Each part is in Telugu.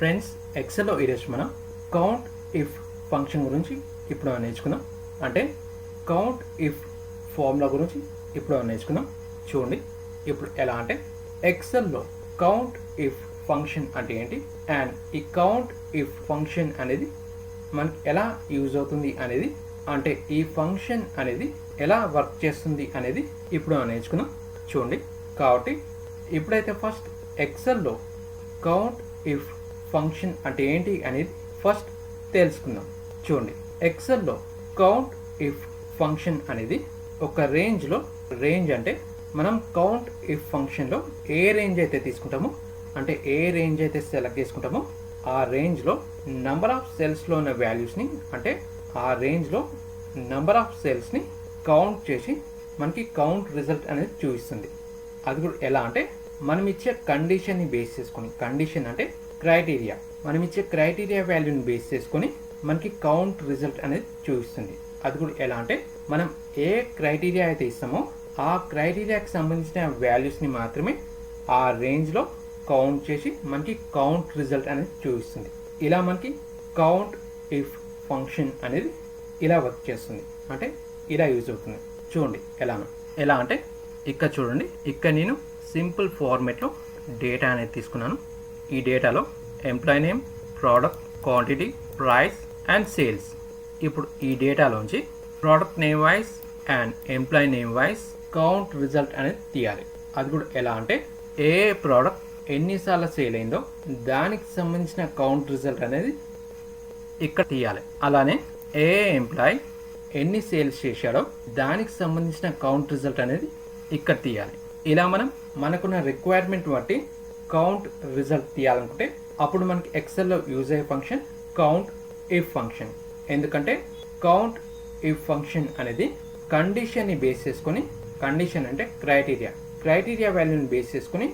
ఫ్రెండ్స్ ఎక్సెల్లో ఈరోజు మనం కౌంట్ ఇఫ్ ఫంక్షన్ గురించి ఇప్పుడు మనం నేర్చుకుందాం. అంటే కౌంట్ ఇఫ్ ఫార్ములా గురించి ఇప్పుడు మనం నేర్చుకుందాం. చూడండి ఇప్పుడు ఎలా అంటే ఎక్సెల్లో కౌంట్ ఇఫ్ ఫంక్షన్ అంటే ఏంటి? అండ్ ఈ కౌంట్ ఇఫ్ ఫంక్షన్ అనేది మనకి ఎలా యూజ్ అవుతుంది అనేది అంటే ఈ ఫంక్షన్ అనేది ఎలా వర్క్ చేస్తుంది అనేది ఇప్పుడు మనం నేర్చుకుందాం. చూడండి కాబట్టి ఇప్పుడైతే ఫస్ట్ ఎక్సెల్లో కౌంట్ ఇఫ్ ఫంక్షన్ అంటే ఏంటి అనేది ఫస్ట్ తెలుసుకుందాం. చూడండి ఎక్సెల్లో కౌంట్ ఇఫ్ ఫంక్షన్ అనేది ఒక రేంజ్లో రేంజ్ అంటే మనం కౌంట్ ఇఫ్ ఫంక్షన్లో ఏ రేంజ్ అయితే తీసుకుంటామో అంటే ఏ రేంజ్ అయితే సెలెక్ట్ చేసుకుంటామో ఆ రేంజ్లో నంబర్ ఆఫ్ సెల్స్లో ఉన్న వాల్యూస్ని అంటే ఆ రేంజ్లో నంబర్ ఆఫ్ సెల్స్ని కౌంట్ చేసి మనకి కౌంట్ రిజల్ట్ అనేది చూపిస్తుంది. అది కూడా ఎలా అంటే మనం ఇచ్చే కండిషన్ని బేస్ చేసుకొని కండిషన్ అంటే క్రైటీరియా. మనం ఇచ్చే క్రైటీరియా వాల్యూని బేస్ చేసుకొని మనకి కౌంట్ రిజల్ట్ అనేది చూపిస్తుంది. అది కూడా ఎలా అంటే మనం ఏ క్రైటీరియా అయితే ఇస్తామో ఆ క్రైటీరియాకి సంబంధించిన వాల్యూస్ని మాత్రమే ఆ రేంజ్లో కౌంట్ చేసి మనకి కౌంట్ రిజల్ట్ అనేది చూపిస్తుంది. ఇలా మనకి కౌంట్ ఇఫ్ ఫంక్షన్ అనేది ఇలా వర్క్ చేస్తుంది. అంటే ఇలా యూజ్ అవుతుంది. చూడండి ఎలానో. ఎలా అంటే ఇక్కడ చూడండి. ఇక్కడ నేను సింపుల్ ఫార్మేట్లో డేటా అనేది తీసుకున్నాను. ఈ డేటాలో employee name product quantity price and sales. ఇప్పుడు ఈ డేటాలోంచి product name wise and employee name wise count result అనేది తీయాలి. అది కూడా ఎలా అంటే ఏ ప్రోడక్ట్ ఎన్నిసార్లు సేల్ అయిందో దానికి సంబంధించిన కౌంట్ రిజల్ట్ అనేది ఇక్కడ తీయాలి. అలానే ఏ ఎంప్లాయ్ ఎన్ని సేల్స్ చేశాడో దానికి సంబంధించిన కౌంట్ రిజల్ట్ అనేది ఇక్కడ తీయాలి. ఇలా మనం మనకున్న రిక్వైర్మెంట్ బట్టి కౌంట్ రిజల్ట్ తీయాలనుకుంటే అప్పుడు మనకి ఎక్సెల్లో యూజ్ అయ్యే ఫంక్షన్ కౌంట్ ఇఫ్ ఫంక్షన్ ఎందుకంటే కౌంట్ ఇఫ్ ఫంక్షన్ అనేది కండిషన్ని బేస్ చేసుకొని కండిషన్ అంటే క్రైటీరియా క్రైటీరియా వాల్యూని బేస్ చేసుకొని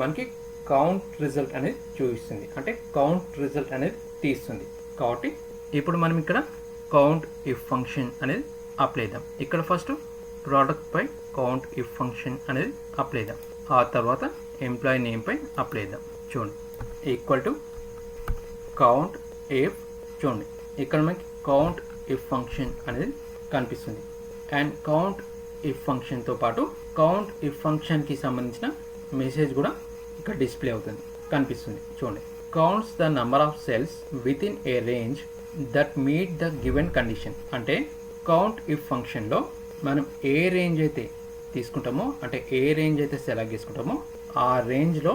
మనకి కౌంట్ రిజల్ట్ అనేది చూపిస్తుంది. అంటే కౌంట్ రిజల్ట్ అనేది తీస్తుంది. కాబట్టి ఇప్పుడు మనం ఇక్కడ కౌంట్ ఇఫ్ ఫంక్షన్ అనేది అప్లై చేద్దాం. ఇక్కడ ఫస్ట్ ప్రోడక్ట్ పై కౌంట్ ఇఫ్ ఫంక్షన్ అనేది అప్లై చేద్దాం. ఆ తర్వాత ఎంప్లాయీ నేమ్ పై అప్లై చేద్దాం. చూడండి. ఈక్వల్ టు కౌంట్ ఎఫ్ చూడండి. ఇక్కడ మనకి కౌంట్ ఇఫ్ ఫంక్షన్ అనేది కనిపిస్తుంది. అండ్ కౌంట్ ఇఫ్ ఫంక్షన్తో పాటు కౌంట్ ఇఫ్ ఫంక్షన్కి సంబంధించిన మెసేజ్ కూడా ఇక్కడ డిస్ప్లే అవుతుంది. కనిపిస్తుంది. చూడండి. Counts the number of cells within a range that meet the given condition అంటే కౌంట్ ఇఫ్ ఫంక్షన్లో మనం ఏ రేంజ్ అయితే తీసుకుంటామో అంటే ఏ రేంజ్ అయితే సెలెక్ట్ చేసుకుంటామో ఆ రేంజ్లో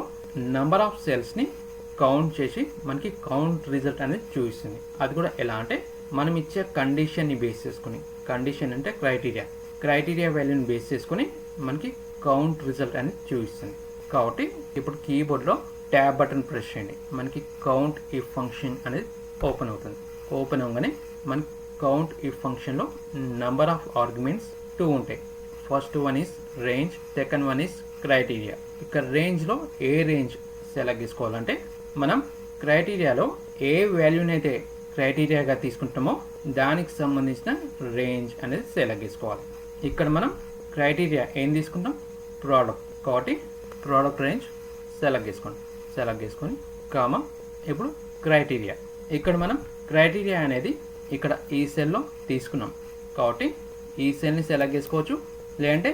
నెంబర్ ఆఫ్ సెల్స్ని కౌంట్ చేసి మనకి కౌంట్ రిజల్ట్ అనేది చూపిస్తుంది. అది కూడా ఎలా అంటే మనం ఇచ్చే కండిషన్ని బేస్ చేసుకుని కండిషన్ అంటే క్రైటీరియా. క్రైటీరియా వాల్యూని బేస్ చేసుకుని మనకి కౌంట్ రిజల్ట్ అనేది చూపిస్తుంది. కాబట్టి ఇప్పుడు కీబోర్డ్లో ట్యాబ్ బటన్ ప్రెస్ చేయండి. మనకి కౌంట్ ఈ ఫంక్షన్ అనేది ఓపెన్ అవుతుంది. ఓపెన్ అవ్వగానే మనకి కౌంట్ ఈ ఫంక్షన్లో నంబర్ ఆఫ్ ఆర్గ్యుమెంట్స్ టూ ఉంటాయి. First one is range second one is criteria. ఇక్కడ రేంజ్లో ఏ రేంజ్ సెలెక్ట్ చేసుకోవాలంటే మనం క్రైటీరియాలో ఏ వాల్యూని అయితే క్రైటీరియాగా తీసుకుంటామో దానికి సంబంధించిన రేంజ్ అనేది సెలెక్ట్ చేసుకోవాలి. ఇక్కడ మనం క్రైటీరియా ఏం తీసుకుంటాం? ప్రోడక్ట్. కాబట్టి ప్రోడక్ట్ రేంజ్ సెలెక్ట్ చేసుకోండి. సెలెక్ట్ చేసుకొని కామ ఇప్పుడు క్రైటీరియా. ఇక్కడ మనం క్రైటీరియా అనేది ఇక్కడ ఈ సెల్లో తీసుకున్నాం. కాబట్టి ఈ సెల్ని సెలెక్ట్ చేసుకోవచ్చు. లేదంటే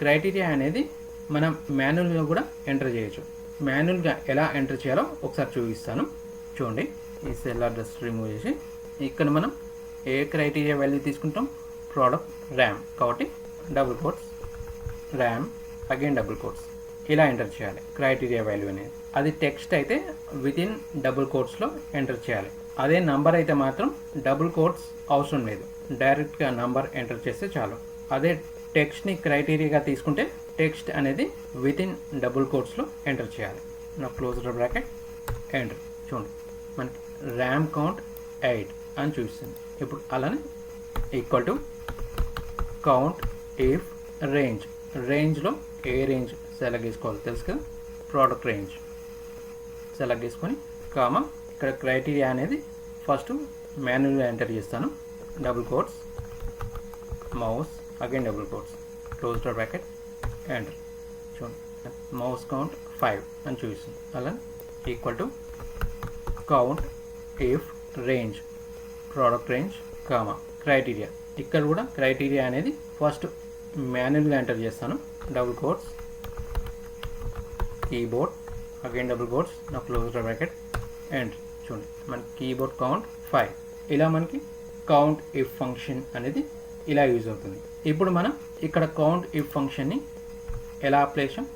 క్రైటీరియా అనేది మనం మాన్యువల్గా కూడా ఎంటర్ చేయొచ్చు. మాన్యువల్గా ఎలా ఎంటర్ చేయాలో ఒకసారి చూపిస్తాను. చూడండి ఈ సెల్ అడ్రస్ రిమూవ్ చేసి ఇక్కడ మనం ఏ క్రైటీరియా వాల్యూ తీసుకుంటాం? ప్రోడక్ట్ ర్యామ్ కాబట్టి double quotes RAM again double quotes ఇలా ఎంటర్ చేయాలి క్రైటీరియా వాల్యూ అనేది. అది టెక్స్ట్ అయితే వితిన్ డబుల్ కోట్స్లో ఎంటర్ చేయాలి. అదే నంబర్ అయితే మాత్రం డబుల్ కోట్స్ అవసరం లేదు. డైరెక్ట్గా నంబర్ ఎంటర్ చేస్తే చాలు. అదే టెక్స్ట్ని క్రైటీరియాగా తీసుకుంటే టెక్స్ట్ అనేది విత్ ఇన్ డబుల్ కోట్స్లో ఎంటర్ చేయాలి నా క్లోజర్ బ్రాకెట్ ఎంటర్ చూడండి మనకి ర్యామ్ కౌంట్ ఎయిట్ అని చూపిస్తుంది. ఇప్పుడు అలానే equal to count if range రేంజ్లో ఏ రేంజ్ సెలెక్ట్ చేసుకోవాలి తెలుసు కదా? ప్రోడక్ట్ రేంజ్ సెలెక్ట్ చేసుకొని కామా ఇక్కడ క్రైటీరియా అనేది ఫస్ట్ మాన్యువల్గా ఎంటర్ చేస్తాను. Double quotes mouse again double quotes close the bracket enter చూడండి. మౌస్ కౌంట్ ఫైవ్ అని చూపిస్తుంది. అలా? Equal to count if range product range comma criteria ఇక్కడ కూడా క్రైటీరియా అనేది ఫస్ట్ మాన్యువల్గా ఎంటర్ చేస్తాను. Double quotes keyboard again double quotes నా క్లోజ్ బ్రాకెట్ అండ్ చూడండి. మనకి కీబోర్డ్ కౌంట్ ఫైవ్ ఇలా మనకి కౌంట్ ఇఫ్ ఫంక్షన్ అనేది ఇలా యూజ్ అవుతుంది. ఇప్పుడు మనం ఇక్కడ కౌంట్ ఇఫ్ ఫంక్షన్ని ఎలా అప్లై చేసాం?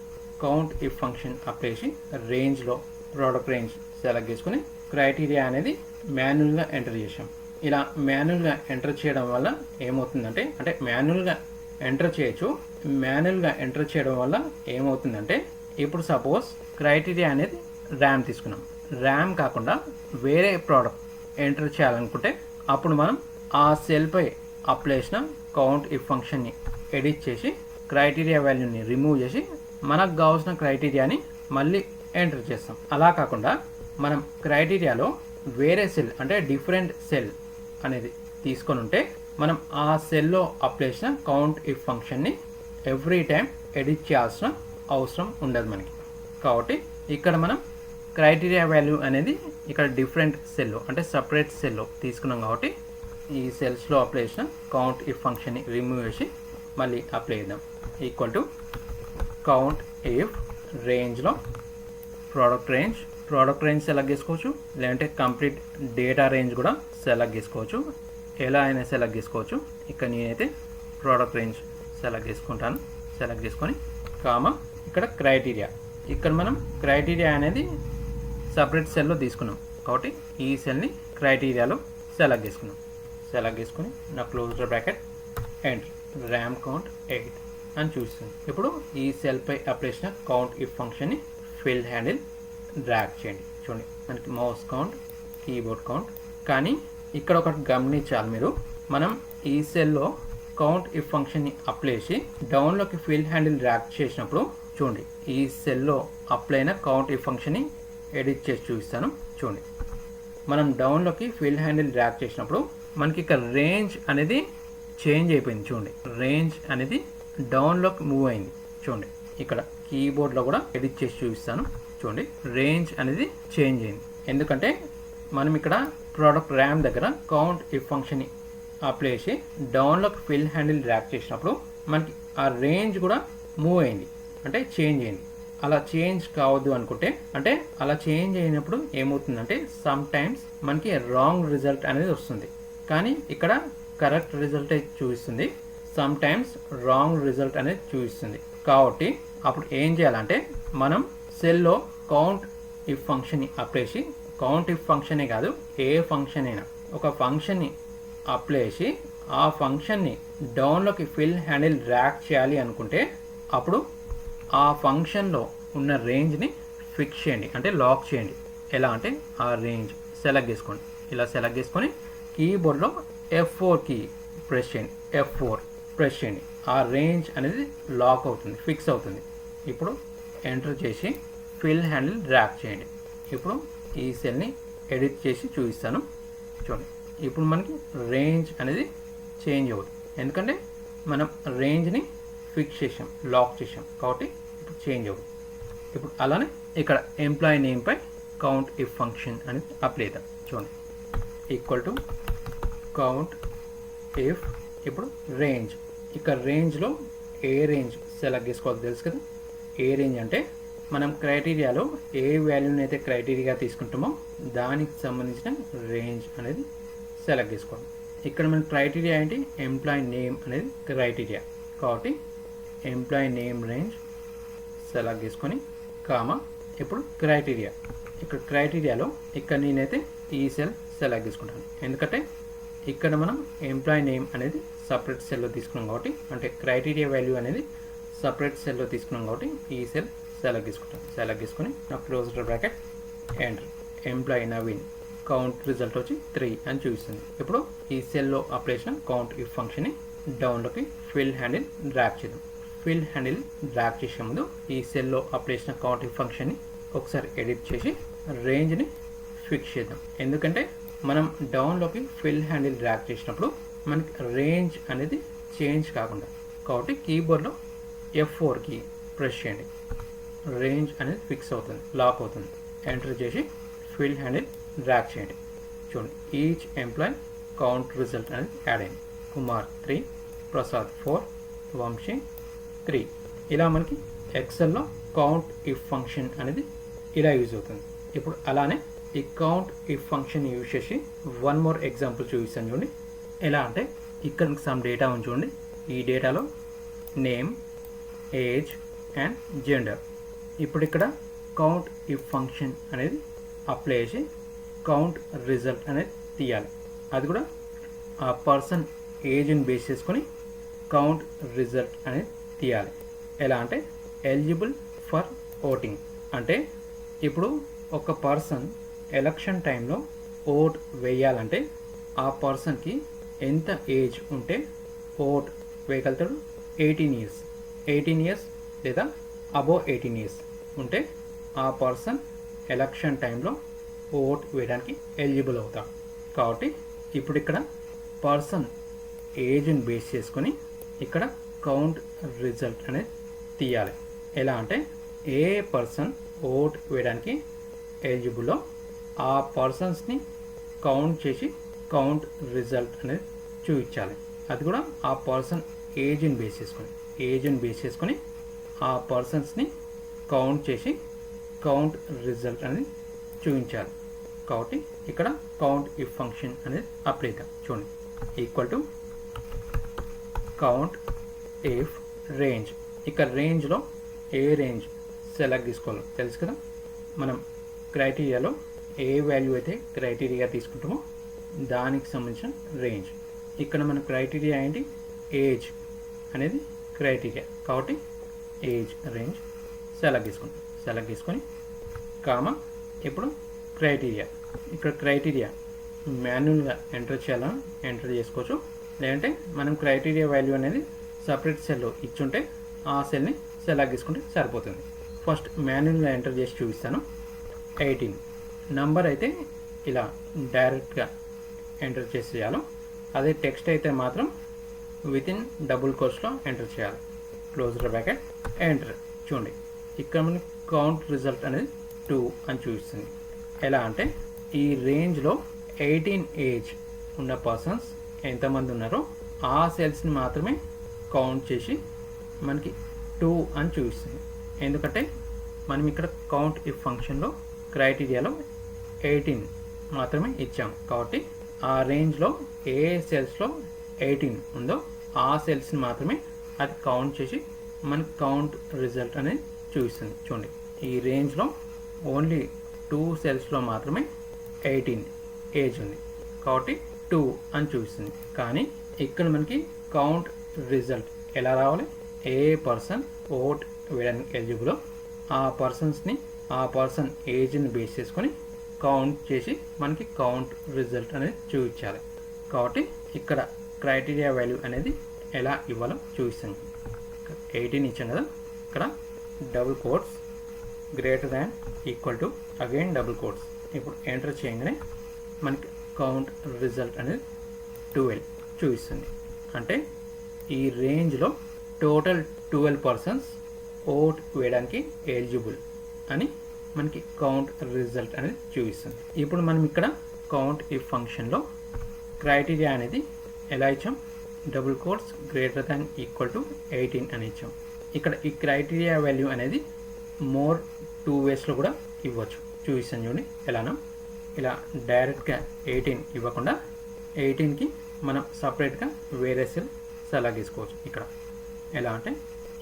కౌంట్ ఇఫ్ ఫంక్షన్ అప్లై చేసి రేంజ్లో ప్రోడక్ట్ రేంజ్ సెలెక్ట్ చేసుకుని క్రైటీరియా అనేది మాన్యువల్గా ఎంటర్ చేసాం. ఇలా మాన్యువల్గా ఎంటర్ చేయడం వల్ల ఏమవుతుందంటే అంటే మాన్యువల్గా ఎంటర్ చేయొచ్చు. మాన్యువల్గా ఎంటర్ చేయడం వల్ల ఏమవుతుందంటే ఇప్పుడు సపోజ్ క్రైటీరియా అనేది ర్యామ్ తీసుకున్నాం. ర్యామ్ కాకుండా వేరే ప్రోడక్ట్ ఎంటర్ చేయాలనుకుంటే అప్పుడు మనం ఆ సెల్పై అప్లై చేసిన కౌంట్ ఇఫ్ ఫంక్షన్ని ఎడిట్ చేసి క్రైటీరియా వాల్యూని రిమూవ్ చేసి మనకు కావాల్సిన క్రైటీరియాని మళ్ళీ ఎంటర్ చేస్తాం. అలా కాకుండా మనం క్రైటీరియాలో వేరే సెల్ అంటే డిఫరెంట్ సెల్ అనేది తీసుకొని ఉంటే మనం ఆ సెల్లో అప్లై చేసిన కౌంట్ ఇఫ్ ఫంక్షన్ని ఎవ్రీ టైం ఎడిట్ చేయాల్సిన అవసరం ఉండదు మనకి. కాబట్టి ఇక్కడ మనం క్రైటీరియా వాల్యూ అనేది ఇక్కడ డిఫరెంట్ సెల్లో అంటే సపరేట్ సెల్లో తీసుకున్నాం కాబట్టి ఈ సెల్స్లో అప్లై చేసిన కౌంట్ ఇఫ్ ఫంక్షన్ని రిమూవ్ చేసి మళ్ళీ అప్లై చేద్దాం. ఈక్వల్ టు కౌంట్ ఇఫ్ రేంజ్లో product range. Product range select చేసుకోవచ్చు. లేదంటే కంప్లీట్ డేటా రేంజ్ కూడా సెలెక్ట్ చేసుకోవచ్చు. ఎలా అయినా సెలెక్ట్ చేసుకోవచ్చు. ఇక్కడ నేనైతే ప్రోడక్ట్ రేంజ్ సెలెక్ట్ చేసుకుంటాను. సెలెక్ట్ చేసుకొని కామా ఇక్కడ క్రైటీరియా. ఇక్కడ మనం క్రైటీరియా అనేది సపరేట్ సెల్లో తీసుకున్నాం. కాబట్టి ఈ సెల్ని క్రైటీరియాలో సెలెక్ట్ చేసుకున్నాం. సెలెక్ట్ చేసుకుని నా close bracket and RAM count eight. అని చూస్తుంది ఇప్పుడు ఈ సెల్పై అప్లై చేసిన కౌంట్ ఇఫ్ ఫంక్షన్ని ఫిల్ హ్యాండిల్ డ్రాగ్ చేయండి. చూడండి. మనకి మౌస్ కౌంట్ కీబోర్డ్ కౌంట్ కానీ ఇక్కడ ఒకటి గమనించాలి మీరు. మనం ఈ సెల్లో కౌంట్ ఇఫ్ ఫంక్షన్ని అప్లై చేసి డౌన్లోకి ఫిల్ హ్యాండిల్ డ్రాగ్ చేసినప్పుడు చూడండి. ఈ సెల్లో అప్లై అయిన కౌంట్ ఇఫ్ ఫంక్షన్ని ఎడిట్ చేసి చూపిస్తాను. చూడండి. మనం డౌన్లోకి ఫిల్ హ్యాండిల్ డ్రాగ్ చేసినప్పుడు మనకి ఇక్కడ రేంజ్ అనేది చేంజ్ అయిపోయింది. చూడండి. రేంజ్ అనేది డౌన్లోకి మూవ్ అయింది చూడండి ఇక్కడ కీబోర్డ్లో కూడా ఎడిట్ చేసి చూపిస్తాను. చూడండి రేంజ్ అనేది చేంజ్ అయింది. ఎందుకంటే మనం ఇక్కడ ప్రోడక్ట్ ర్యామ్ దగ్గర కౌంట్ ఇఫ్ ఫంక్షన్ని అప్లై చేసి డౌన్లోకి ఫిల్ హ్యాండిల్ ర్యాప్ చేసినప్పుడు మనకి ఆ రేంజ్ కూడా మూవ్ అయింది. అంటే చేంజ్ అయింది. అలా చేంజ్ కావద్దు అనుకుంటే అంటే అలా చేంజ్ అయినప్పుడు ఏమవుతుందంటే సమ్ టైమ్స్ మనకి రాంగ్ రిజల్ట్ అనేది వస్తుంది. కానీ ఇక్కడ కరెక్ట్ రిజల్ట్ చూపిస్తుంది. సమ్ టైమ్స్ రాంగ్ రిజల్ట్ అనేది చూపిస్తుంది. కాబట్టి అప్పుడు ఏం చేయాలంటే మనం సెల్లో కౌంట్ ఇఫ్ ఫంక్షన్ని అప్లై చేసి కౌంట్ ఇఫ్ ఫంక్షనే కాదు ఏ ఫంక్షన్ అయినా ఒక ఫంక్షన్ని అప్లై చేసి ఆ ఫంక్షన్ని డౌన్లోకి ఫిల్ హ్యాండిల్ ర్యాక్ చేయాలి అనుకుంటే అప్పుడు ఆ ఫంక్షన్లో ఉన్న రేంజ్ని ఫిక్స్ చేయండి. అంటే లాక్ చేయండి. ఎలా అంటే ఆ రేంజ్ సెలెక్ట్ చేసుకోండి. ఇలా సెలెక్ట్ చేసుకొని కీబోర్డ్లో ఎఫ్ ఫోర్ కీ ప్రెస్ చేయండి. ఎఫ్ ఫోర్ ప్రెస్ చేయండి. ఆ రేంజ్ అనేది లాక్ అవుతుంది ఫిక్స్ అవుతుంది. ఇప్పుడు ఎంటర్ చేసి ఫిల్ హ్యాండిల్ డ్రాక్ చేయండి. ఇప్పుడు ఈ సెల్ని ఎడిట్ చేసి చూపిస్తాను. చూడండి. ఇప్పుడు మనకి రేంజ్ అనేది చేంజ్ అవుతుంది. ఎందుకంటే మనం రేంజ్ని ఫిక్స్ చేసాం లాక్ చేసాం. కాబట్టి ఇప్పుడు చేంజ్ అవుతుంది. ఇప్పుడు అలానే ఇక్కడ ఎంప్లాయీ నేమ్పై కౌంట్ ఇఫ్ ఫంక్షన్ అనేది అప్లై అవుతాం చూడండి. ఈక్వల్ టు కౌంట్ ఇఫ్ ఇప్పుడు రేంజ్ ఇక్కడ రేంజ్లో ఏ రేంజ్ సెలెక్ట్ చేసుకోవాలి తెలుసు కదా? ఏ రేంజ్ అంటే మనం క్రైటీరియాలో ఏ వాల్యూని అయితే క్రైటీరియా తీసుకుంటామో దానికి సంబంధించిన రేంజ్ అనేది సెలెక్ట్ చేసుకోవాలి. ఇక్కడ మన క్రైటీరియా ఏంటి? ఎంప్లాయీ నేమ్ అనేది క్రైటీరియా కాబట్టి ఎంప్లాయీ నేమ్ రేంజ్ సెలెక్ట్ చేసుకొని కామా ఇప్పుడు క్రైటీరియా ఇక్కడ క్రైటీరియాలో ఇక్కడ నేనైతే ఈ సెల్ సెలెక్ట్ చేసుకుంటాను. ఎందుకంటే ఇక్కడ మనం ఎంప్లాయీ నేమ్ అనేది సపరేట్ సెల్లో తీసుకున్నాం కాబట్టి అంటే క్రైటీరియా వాల్యూ అనేది సపరేట్ సెల్లో తీసుకున్నాం కాబట్టి ఈ సెల్ సెలెక్ట్ తీసుకుంటాం. సెలెక్ట్ తీసుకుని నా closed bracket enter employee Naveen count result వచ్చి త్రీ అని చూపిస్తుంది. ఇప్పుడు ఈ సెల్లో అప్లై చేసిన కౌంట్ ఈ ఫంక్షన్ని డౌన్లోకి ఫిల్ హ్యాండిల్ డ్రాక్ చేద్దాం. ఫిల్ హ్యాండిల్ డ్రాక్ చేసే ముందు ఈ సెల్లో అప్లై చేసిన కౌంట్ ఈ ఫంక్షన్ని ఒకసారి ఎడిట్ చేసి రేంజ్ని ఫిక్స్ చేద్దాం. ఎందుకంటే మనం డౌన్లోకి ఫిల్ హ్యాండిల్ డ్రాక్ చేసినప్పుడు మనకి రేంజ్ అనేది చేంజ్ కాకుండా కాబట్టి కీబోర్డ్లో ఎఫ్ ఫోర్కి ప్రెస్ చేయండి. రేంజ్ అనేది ఫిక్స్ అవుతుంది లాక్ అవుతుంది. ఎంటర్ చేసి ఫిల్ హ్యాండిల్ డ్రాక్ చేయండి. చూడండి ఈచ్ ఎంప్లాయ్ కౌంట్ రిజల్ట్ అనేది యాడ్ అయింది. Kumar three Prasad four Vamshi three ఇలా మనకి ఎక్సెల్లో కౌంట్ ఇఫ్ ఫంక్షన్ అనేది ఇలా యూజ్ అవుతుంది. ఇప్పుడు అలానే ఈ కౌంట్ ఇఫ్ ఫంక్షన్ యూజ్ చేసి వన్ మోర్ ఎగ్జాంపుల్ చూపిస్తాను చూడండి. ఎలా అంటే ఇక్కడ సమ్ డేటా ఉంది చూడండి. ఈ డేటాలో నేమ్ ఏజ్ అండ్ జెండర్ ఇప్పుడు ఇక్కడ కౌంట్ ఇఫ్ ఫంక్షన్ అనేది అప్లై చేసి కౌంట్ రిజల్ట్ అనేది తీయాలి. అది కూడా ఆ పర్సన్ ఏజ్ని బేస్ చేసుకొని కౌంట్ రిజల్ట్ అనేది తీయాలి. ఎలా అంటే ఎలిజిబుల్ ఫర్ ఓటింగ్ అంటే ఇప్పుడు ఒక పర్సన్ ఎలక్షన్ టైంలో ఓట్ వేయాలంటే ఆ పర్సన్కి ఎంత ఏజ్ ఉంటే vote వేయగలుగుతాడు? Eighteen years. Eighteen years లేదా అబోవ్ ఎయిటీన్ ఇయర్స్ ఉంటే ఆ పర్సన్ ఎలక్షన్ టైంలో ఓట్ వేయడానికి ఎలిజిబుల్ అవుతాం కాబట్టి ఇప్పుడు ఇక్కడ పర్సన్ ఏజ్ని బేస్ చేసుకొని ఇక్కడ కౌంట్ రిజల్ట్ అనేది తీయాలి. ఎలా అంటే ఏ పర్సన్ ఓట్ వేయడానికి ఎలిజిబుల్లో ఆ పర్సన్స్ని కౌంట్ చేసి కౌంట్ రిజల్ట్ అనేది చూపించాలి. అది కూడా ఆ పర్సన్ ఏజ్ని బేస్ చేసుకొని ఏజ్ని బేస్ చేసుకొని ఆ పర్సన్స్ని కౌంట్ చేసి కౌంట్ రిజల్ట్ అనేది చూపించాలి. కాబట్టి ఇక్కడ కౌంట్ ఇఫ్ ఫంక్షన్ అనేది అప్లై చూడండి. Equal to count if range. ఇక్కడ రేంజ్లో ఏ రేంజ్ సెలెక్ట్ తీసుకోవాలో? తెలుసు కదా? మనం క్రైటీరియాలో ఏ వాల్యూ అయితే క్రైటీరియా తీసుకుంటామో దానికి సంబంధించిన రేంజ్ ఇక్కడ మన క్రైటీరియా ఏంటి? ఏజ్ అనేది క్రైటీరియా కాబట్టి ఏజ్ రేంజ్ సెలెక్ట్ చేసుకుంటాం. సెలెక్ట్ తీసుకొని కామ ఇప్పుడు క్రైటీరియా ఇక్కడ క్రైటీరియా మాన్యువల్గా ఎంటర్ చేయాలని ఎంటర్ చేసుకోవచ్చు. లేదంటే మనం క్రైటీరియా వాల్యూ అనేది సపరేట్ సెల్ ఇచ్చుంటే ఆ సెల్ని సెలెక్ట్ చేసుకుంటే సరిపోతుంది. ఫస్ట్ మాన్యువల్గా ఎంటర్ చేసి చూపిస్తాను. ఎయిటీన్ నంబర్ అయితే ఇలా డైరెక్ట్గా ఎంటర్ చేసి అదే టెక్స్ట్ అయితే మాత్రం విత్ ఇన్ డబుల్ కోర్స్లో ఎంటర్ చేయాలి. Closure bracket enter. చూడండి ఇక్కడ మనకి కౌంట్ రిజల్ట్ అనేది టూ అని చూపిస్తుంది. ఎలా అంటే ఈ రేంజ్లో ఎయిటీన్ ఏజ్ ఉన్న పర్సన్స్ ఎంతమంది ఉన్నారో ఆ సెల్స్ని మాత్రమే కౌంట్ చేసి మనకి టూ అని చూపిస్తుంది. ఎందుకంటే మనం ఇక్కడ కౌంట్ ఈ ఫంక్షన్లో క్రైటీరియాలో ఎయిటీన్ మాత్రమే ఇచ్చాం. కాబట్టి ఆ రేంజ్లో ఏ సెల్స్లో ఎయిటీన్ ఉందో ఆ సెల్స్ని మాత్రమే అది కౌంట్ చేసి మనకి కౌంట్ రిజల్ట్ అనేది చూపిస్తుంది. చూడండి. ఈ రేంజ్లో ఓన్లీ టూ సెల్స్లో మాత్రమే ఎయిటీన్ ఏజ్ ఉంది. కాబట్టి టూ అని చూపిస్తుంది. కానీ ఇక్కడ మనకి కౌంట్ రిజల్ట్ ఎలా రావాలి? ఏ పర్సన్ ఓట్ వేయడానికి ఎలిజిబులో ఆ పర్సన్స్ని ఆ పర్సన్ ఏజ్ని బేస్ చేసుకొని కౌంట్ చేసి మనకి కౌంట్ రిజల్ట్ అనేది చూపించాలి. కాబట్టి ఇక్కడ క్రైటీరియా వాల్యూ అనేది ఎలా ఇవ్వాలో చూపిస్తాను. ఎయిటీన్ ఇచ్చాం కదా. ఇక్కడ double quotes greater than equal to again double quotes ఇప్పుడు ఎంటర్ చేయగానే మనకి కౌంట్ రిజల్ట్ అనేది ట్వెల్వ్ చూపిస్తుంది. అంటే ఈ రేంజ్లో టోటల్ ట్వెల్వ్ పర్సన్స్ ఓట్ వేయడానికి ఎలిజిబుల్ అని మనకి కౌంట్ రిజల్ట్ అనేది చూపిస్తుంది. ఇప్పుడు మనం ఇక్కడ కౌంట్ ఈ ఫంక్షన్లో క్రైటీరియా అనేది ఎలా ఇచ్చాం? Double quotes greater than equal to eighteen అని ఇచ్చాం. ఇక్కడ ఈ క్రైటీరియా వాల్యూ అనేది మోర్ టూ వేస్లో కూడా ఇవ్వచ్చు. చూపిస్తాను చూడండి ఎలానో? ఇలా డైరెక్ట్గా ఎయిటీన్ ఇవ్వకుండా ఎయిటీన్కి మనం సపరేట్గా వేరే సెల్ సెలెక్ట్ తీసుకోవచ్చు ఇక్కడ ఎలా అంటే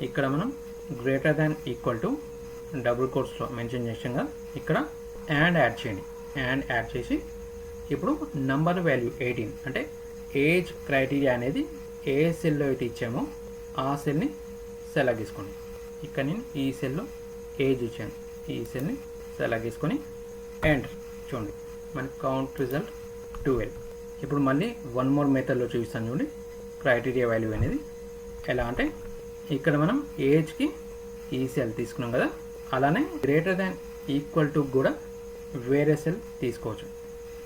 ఇక్కడ మనం greater than equal to double కోర్స్లో మెన్షన్ చేసాగా కదా ఇక్కడ యాడ్ యాడ్ చేయండి. యాడ్ యాడ్ చేసి ఇప్పుడు నంబర్ వాల్యూ ఎయిటీన్ అంటే ఏజ్ క్రైటీరియా అనేది ఏ సెల్లో అయితే ఇచ్చామో ఆ సెల్ని సెలెక్ట్ చేసుకోండి. ఇక్కడ నేను ఈ సెల్లో ఏజ్ ఇచ్చాను. ఈ సెల్ని సెలెక్ట్ చేసుకొని ఎంటర్ చూడండి. మనకి కౌంట్ రిజల్ట్ ట్వెల్వ్ ఇప్పుడు మళ్ళీ వన్ మోర్ మెథడ్లో చూపిస్తాను చూడండి. క్రైటీరియా వాల్యూ అనేది ఎలా అంటే ఇక్కడ మనం ఏజ్కి ఈ సెల్ తీసుకున్నాం కదా. అలానే గ్రేటర్ దాన్ ఈక్వల్ టు కూడా వేరే సెల్ తీసుకోవచ్చు.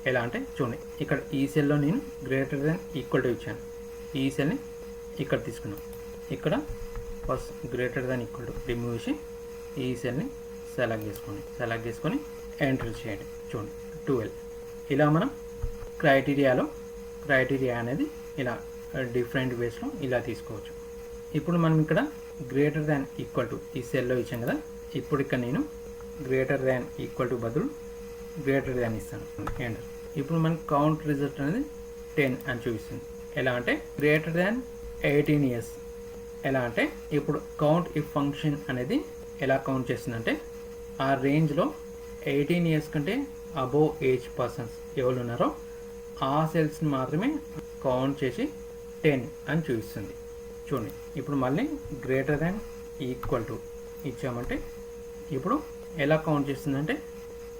ఎలా అంటే చూడండి ఇక్కడ ఈ సెల్లో నేను గ్రేటర్ దాన్ ఈక్వల్ టు ఇచ్చాను. ఈ సెల్ని ఇక్కడ తీసుకున్నాం. ఇక్కడ first greater than equal to remove చేసి ఈ సెల్ని సెలెక్ట్ చేసుకోండి. సెలెక్ట్ చేసుకొని ఎంటర్ చేయండి. చూడండి ట్వెల్వ్ ఇలా మనం క్రైటీరియాలో క్రైటీరియా అనేది ఇలా డిఫరెంట్ వేస్లో ఇలా తీసుకోవచ్చు. ఇప్పుడు మనం ఇక్కడ గ్రేటర్ దాన్ ఈక్వల్ టు ఈ సెల్లో ఇచ్చాం కదా ఇప్పుడు ఇక్కడ నేను గ్రేటర్ దాన్ ఈక్వల్ టు బదులు గ్రేటర్ దాన్ ఇస్తాను. ఎంటర్ ఇప్పుడు మనకి కౌంట్ రిజల్ట్ అనేది టెన్ అని చూపిస్తుంది. ఎలా అంటే గ్రేటర్ దాన్ ఎయిటీన్ ఇయర్స్ ఎలా అంటే ఇప్పుడు కౌంట్ ఇఫ్ ఫంక్షన్ అనేది ఎలా కౌంట్ చేస్తుందంటే ఆ రేంజ్లో ఎయిటీన్ ఇయర్స్ కంటే అబోవ్ ఏజ్ పర్సన్స్ ఎవరు ఉన్నారో ఆ సెల్స్ని మాత్రమే కౌంట్ చేసి టెన్ అని చూపిస్తుంది. చూడండి. ఇప్పుడు మళ్ళీ గ్రేటర్ దాన్ ఈక్వల్ టు ఇచ్చామంటే ఇప్పుడు ఎలా కౌంట్ చేస్తుందంటే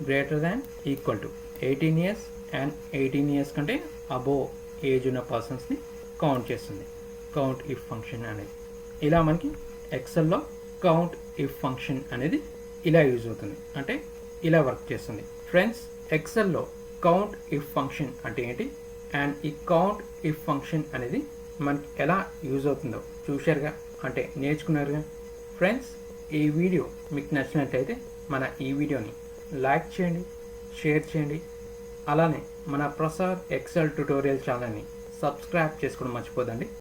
greater than equal to eighteen years and eighteen years కంటే అబోవ్ ఏజ్ ఉన్న పర్సన్స్ని కౌంట్ చేస్తుంది. కౌంట్ ఇఫ్ ఫంక్షన్ అనేది. ఇలా మనకి ఎక్సెల్లో కౌంట్ ఇఫ్ ఫంక్షన్ అనేది ఇలా యూజ్ అవుతుంది. అంటే ఇలా వర్క్ చేస్తుంది. ఫ్రెండ్స్ ఎక్సెల్లో కౌంట్ ఇఫ్ ఫంక్షన్ అంటే ఏంటి? అండ్ ఈ కౌంట్ ఇఫ్ ఫంక్షన్ అనేది మనకి ఎలా యూజ్ అవుతుందో చూశారుగా? అంటే నేర్చుకున్నారుగా? ఫ్రెండ్స్ ఈ వీడియో మీకు నచ్చినట్లయితే మన ఈ వీడియోని లైక్ చేయండి షేర్ చేయండి. అలానే మన ప్రసాద్ ఎక్సెల్ ట్యుటోరియల్ ఛానల్ని సబ్స్క్రైబ్ చేసుకోవడం మర్చిపోదండి.